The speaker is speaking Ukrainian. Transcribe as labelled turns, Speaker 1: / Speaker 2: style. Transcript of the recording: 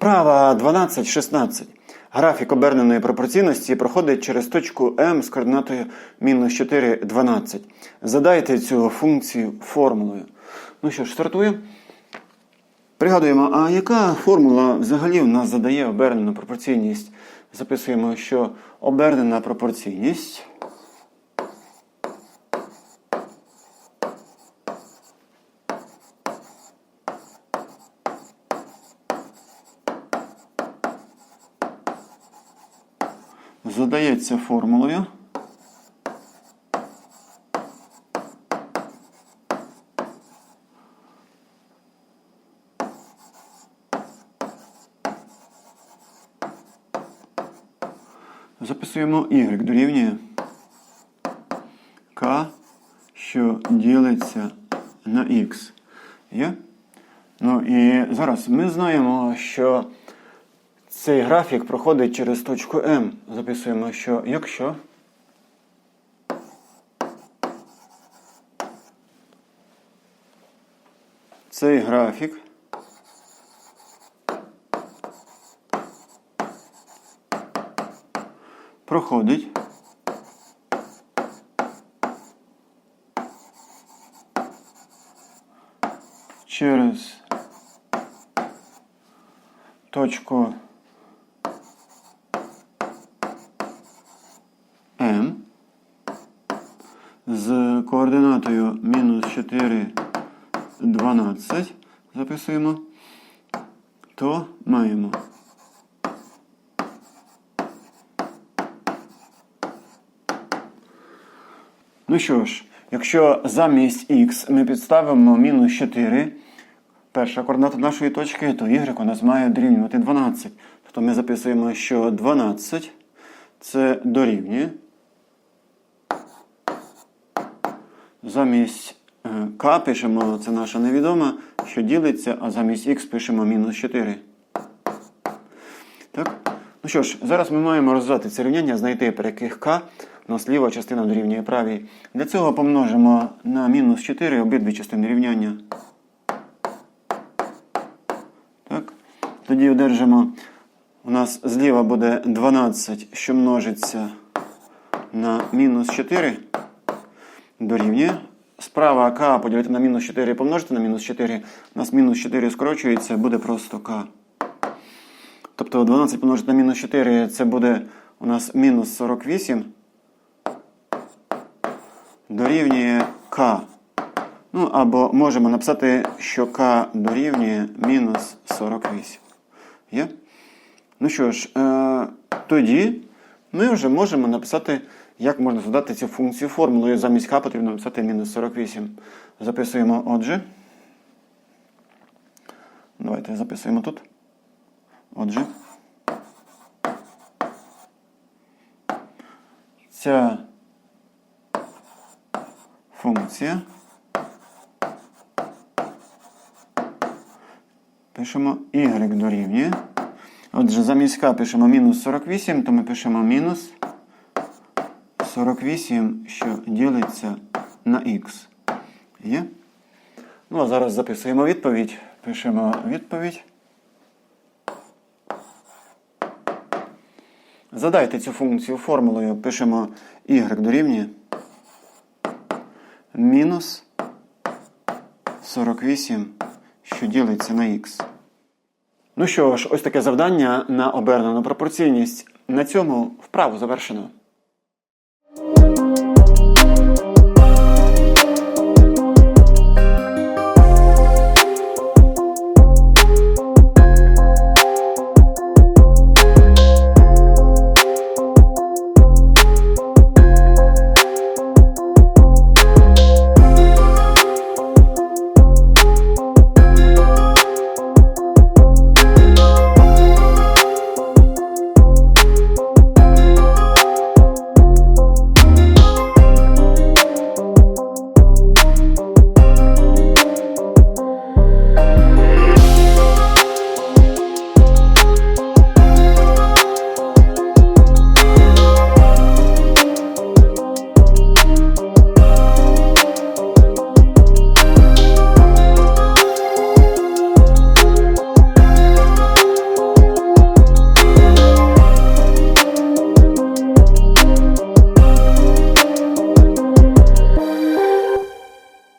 Speaker 1: Вправа 12-16. Графік оберненої пропорційності проходить через точку М з координатою мінус 4, 12. Задайте цю функцію формулою. Ну що ж, стартуємо. Пригадуємо, а яка формула взагалі в нас задає обернену пропорційність? Записуємо, що обернена пропорційність. Задається формулою. Записуємо y дорівнює k, що ділиться на x. Є? Ну і зараз ми знаємо, що цей графік проходить через точку М. Записуємо, що якщо цей графік проходить через точку з координатою мінус 4, 12 записуємо, то маємо Ну що ж, якщо замість х ми підставимо мінус 4, перша координата нашої точки, то y у нас має дорівнювати 12. Тобто ми записуємо, що 12 це дорівнює. Замість е, k пишемо, це наша невідома, що ділиться, а замість х пишемо мінус 4. Так? Ну що ж, зараз ми маємо розв'язати це рівняння, знайти при яких k у нас ліва частина дорівнює правій. Для цього помножимо на мінус 4 обидві частини рівняння. Так? Тоді одержимо, у нас зліва буде 12, що множиться на мінус 4 дорівнює. Справа k поділити на мінус 4 помножити на мінус 4. У нас мінус 4 скорочується, буде просто k. Тобто 12 помножити на мінус 4 це буде у нас мінус 48 дорівнює k. Ну, або можемо написати, що k дорівнює мінус 48. Є? Ну що ж, е, тоді ми вже можемо написати, як можна задати цю функцію формулою. Замість k потрібно написати мінус 48. Записуємо отже. Давайте записуємо тут. Отже. Ця функція. Пишемо y дорівнює. Отже, замість k пишемо мінус 48, то ми пишемо мінус 48, що ділиться на х. Є? Ну, а зараз записуємо відповідь. Пишемо відповідь. Задайте цю функцію формулою, пишемо y дорівнює мінус 48, що ділиться на х. Ну що ж, ось таке завдання на обернену пропорційність. На цьому вправу завершено.